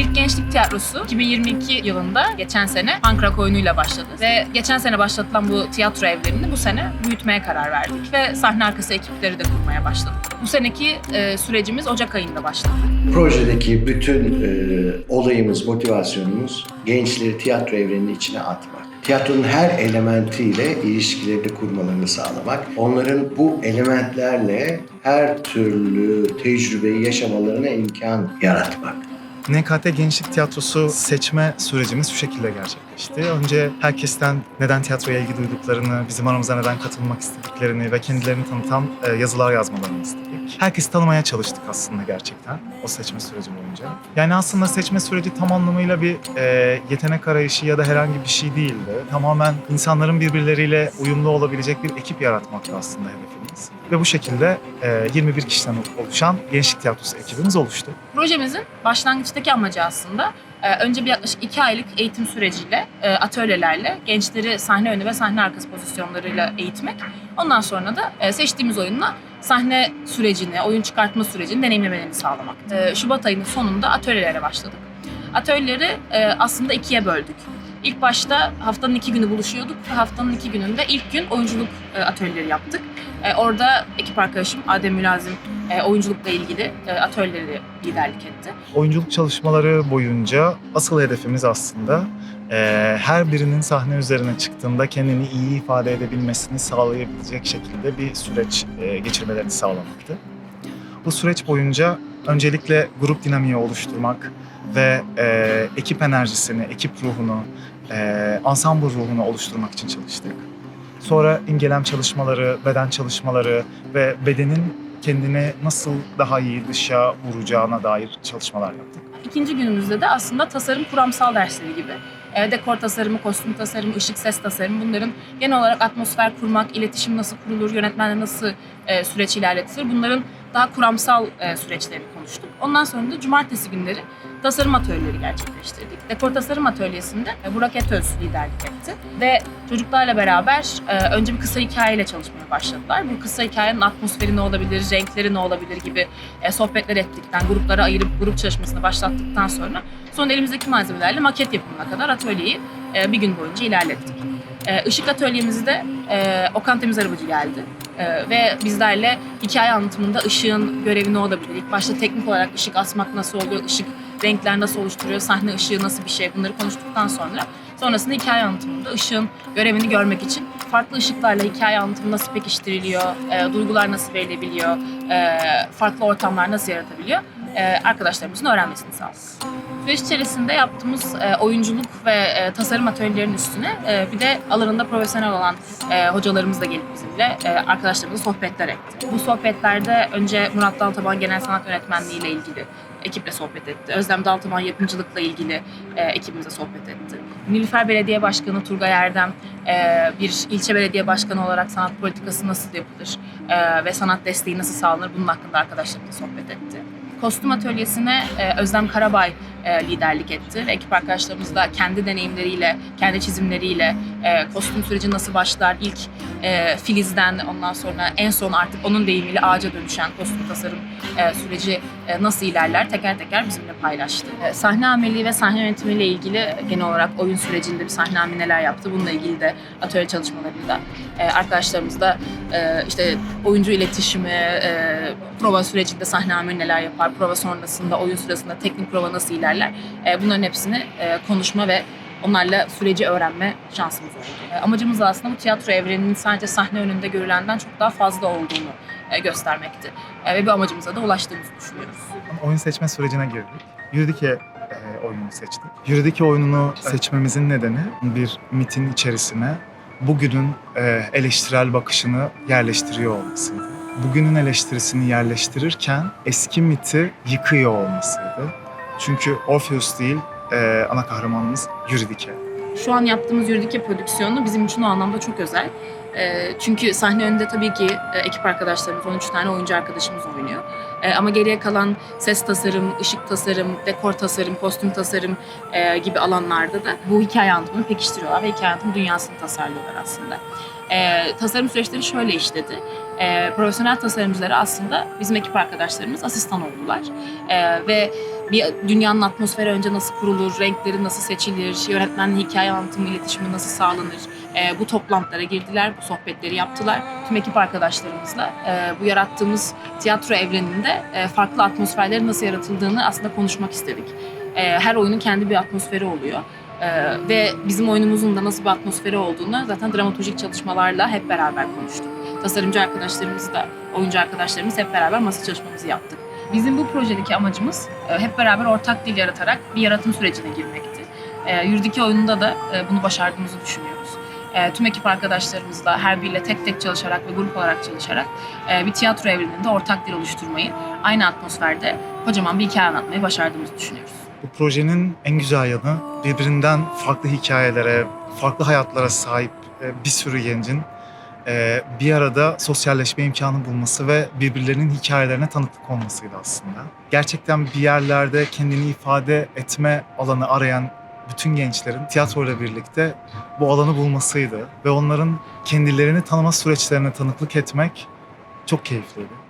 İlk Gençlik Tiyatrosu 2022 yılında geçen sene Ankara oyunuyla başladı. Ve geçen sene başlatılan bu tiyatro evlerini bu sene büyütmeye karar verdik. Ve sahne arkası ekipleri de kurmaya başladık. Bu seneki e, sürecimiz Ocak ayında başladı. Projedeki bütün e, olayımız, motivasyonumuz gençleri tiyatro evreninin içine atmak. Tiyatronun her elementiyle ilişkilerini kurmalarını sağlamak. Onların bu elementlerle her türlü tecrübeyi yaşamalarına imkan yaratmak. NKT Gençlik Tiyatrosu seçme sürecimiz şu şekilde gerçekleşti. Önce herkesten neden tiyatroya ilgi duyduklarını, bizim aramıza neden katılmak istediklerini ve kendilerini tanıtan e, yazılar yazmalarını istedik. Herkesi tanımaya çalıştık aslında gerçekten o seçme süreci boyunca. Yani aslında seçme süreci tam anlamıyla bir e, yetenek arayışı ya da herhangi bir şey değildi. Tamamen insanların birbirleriyle uyumlu olabilecek bir ekip yaratmaktı aslında hedefimiz. Ve bu şekilde e, 21 kişiden oluşan Gençlik Tiyatrosu ekibimiz oluştu. Projemizin başlangıçtaki amacı aslında e, önce bir yaklaşık iki aylık eğitim süreciyle, e, atölyelerle gençleri sahne önü ve sahne arkası pozisyonlarıyla eğitmek. Ondan sonra da e, seçtiğimiz oyunla sahne sürecini, oyun çıkartma sürecini deneyimlemelerini sağlamak. Şubat ayının sonunda atölyelere başladık. Atölyeleri aslında ikiye böldük. İlk başta haftanın iki günü buluşuyorduk ve haftanın iki gününde ilk gün oyunculuk e, atölyeleri yaptık. E, orada ekip arkadaşım Adem Mülazim e, oyunculukla ilgili atölyeleri liderlik etti. Oyunculuk çalışmaları boyunca asıl hedefimiz aslında her birinin sahne üzerine çıktığında kendini iyi ifade edebilmesini sağlayabilecek şekilde bir süreç geçirmelerini sağlamaktı. Bu süreç boyunca öncelikle grup dinamiği oluşturmak ve eee, ekip enerjisini, ekip ruhunu, eee ensemble ruhunu oluşturmak için çalıştık. Sonra imgelem çalışmaları, beden çalışmaları ve bedenin kendini nasıl daha iyi dışa vuracağına dair çalışmalar yaptık. İkinci günümüzde de aslında tasarım kuramsal dersleri gibi. E, dekor tasarımı, kostüm tasarımı, ışık ses tasarımı bunların genel olarak atmosfer kurmak, iletişim nasıl kurulur, yönetmenle nasıl e, süreç ilerletilir bunların daha kuramsal e, süreçlerini konuştuk. Ondan sonra da cumartesi günleri tasarım atölyeleri gerçekleştirdik. Dekor tasarım atölyesinde e, Burak Etöz liderlik etti ve çocuklarla beraber e, önce bir kısa hikayeyle çalışmaya başladılar. Bu kısa hikayenin atmosferi ne olabilir, renkleri ne olabilir gibi e, sohbetler ettikten, gruplara ayırıp grup çalışmasını başlattıktan sonra sonra elimizdeki malzemelerle maket yapımına kadar atölyeyi e, bir gün boyunca ilerlettik. E, Işık atölyemizde e, Okan Temiz Arabacı geldi. E, ve bizlerle hikaye anlatımında ışığın görevi ne olabilir? İlk başta teknik olarak ışık asmak nasıl oluyor, ışık renkler nasıl oluşturuyor, sahne ışığı nasıl bir şey bunları konuştuktan sonra sonrasında hikaye anlatımında ışığın görevini görmek için farklı ışıklarla hikaye anlatımı nasıl pekiştiriliyor, e, duygular nasıl verilebiliyor, e, farklı ortamlar nasıl yaratabiliyor e, arkadaşlarımızın öğrenmesini sağladık. Süreç içerisinde yaptığımız e, oyunculuk ve e, tasarım atölyelerinin üstüne bir de alanında profesyonel olan hocalarımız da gelip bizimle e, arkadaşlarımızla sohbetler etti. Bu sohbetlerde önce Murat Daltaban Genel Sanat Öğretmenliği ile ilgili ekiple sohbet etti. Özlem Daltaban yapımcılıkla ilgili e, ekibimize sohbet etti. Nilüfer Belediye Başkanı Turgay Erdem e, bir ilçe belediye başkanı olarak sanat politikası nasıl yapılır e, ve sanat desteği nasıl sağlanır bunun hakkında arkadaşlarımızla sohbet etti. Kostüm atölyesine e, Özlem Karabay e, liderlik etti. Ekip arkadaşlarımız da kendi deneyimleriyle, kendi çizimleriyle e, kostüm süreci nasıl başlar, ilk e, filizden ondan sonra en son artık onun deyimiyle ağaca dönüşen kostüm tasarım e, süreci e, nasıl ilerler teker teker bizimle paylaştı. E, sahne amirliği ve sahne yönetimiyle ilgili genel olarak oyun sürecinde bir sahne amiri neler yaptı bununla ilgili de atölye çalışmalarında e, arkadaşlarımız da e, işte oyuncu iletişimi, e, prova sürecinde sahne amiri neler yapar, prova sonrasında, oyun sırasında teknik prova nasıl ilerler e, bunların hepsini e, konuşma ve onlarla süreci öğrenme şansımız oldu. E, amacımız da aslında bu tiyatro evreninin sadece sahne önünde görülenden çok daha fazla olduğunu e, göstermekti. E, ve bu amacımıza da ulaştığımızı düşünüyoruz. Oyun seçme sürecine girdik. Yürüdike e, oyununu seçtik. Yürüdike oyununu seçmemizin nedeni bir mitin içerisine bugünün eleştirel bakışını yerleştiriyor olmasıydı. Bugünün eleştirisini yerleştirirken eski miti yıkıyor olmasıydı. Çünkü Orpheus değil, e, ana kahramanımız Yürüdike. Şu an yaptığımız Yürüdike prodüksiyonu bizim için o anlamda çok özel. E, çünkü sahne önünde tabii ki e, ekip arkadaşlarımız, 13 tane oyuncu arkadaşımız oynuyor. E, ama geriye kalan ses tasarım, ışık tasarım, dekor tasarım, kostüm tasarım e, gibi alanlarda da bu hikaye anlatımını pekiştiriyorlar ve hikaye anlatım dünyasını tasarlıyorlar aslında. E, tasarım süreçleri şöyle işledi. E, profesyonel tasarımcıları aslında bizim ekip arkadaşlarımız asistan oldular. Ve bir dünyanın atmosferi önce nasıl kurulur, renkleri nasıl seçilir, yönetmenle hikaye anlatımı, iletişimi nasıl sağlanır, e, bu toplantılara girdiler, bu sohbetleri yaptılar. Tüm ekip arkadaşlarımızla e, bu yarattığımız tiyatro evreninde e, farklı atmosferlerin nasıl yaratıldığını aslında konuşmak istedik. E, her oyunun kendi bir atmosferi oluyor. E, ve bizim oyunumuzun da nasıl bir atmosferi olduğunu zaten dramaturjik çalışmalarla hep beraber konuştuk. Tasarımcı arkadaşlarımızla, oyuncu arkadaşlarımız hep beraber masa çalışmamızı yaptık. Bizim bu projedeki amacımız e, hep beraber ortak dil yaratarak bir yaratım sürecine girmekti. E, Yürüdeki oyununda da e, bunu başardığımızı düşünüyoruz. E, tüm ekip arkadaşlarımızla her biriyle tek tek çalışarak ve grup olarak çalışarak e, bir tiyatro evreninde ortak dil oluşturmayı, aynı atmosferde kocaman bir hikaye anlatmayı başardığımızı düşünüyoruz. Bu projenin en güzel yanı birbirinden farklı hikayelere, farklı hayatlara sahip e, bir sürü gencin e, bir arada sosyalleşme imkanı bulması ve birbirlerinin hikayelerine tanıklık olmasıydı aslında. Gerçekten bir yerlerde kendini ifade etme alanı arayan bütün gençlerin tiyatroyla birlikte bu alanı bulmasıydı ve onların kendilerini tanıma süreçlerine tanıklık etmek çok keyifliydi.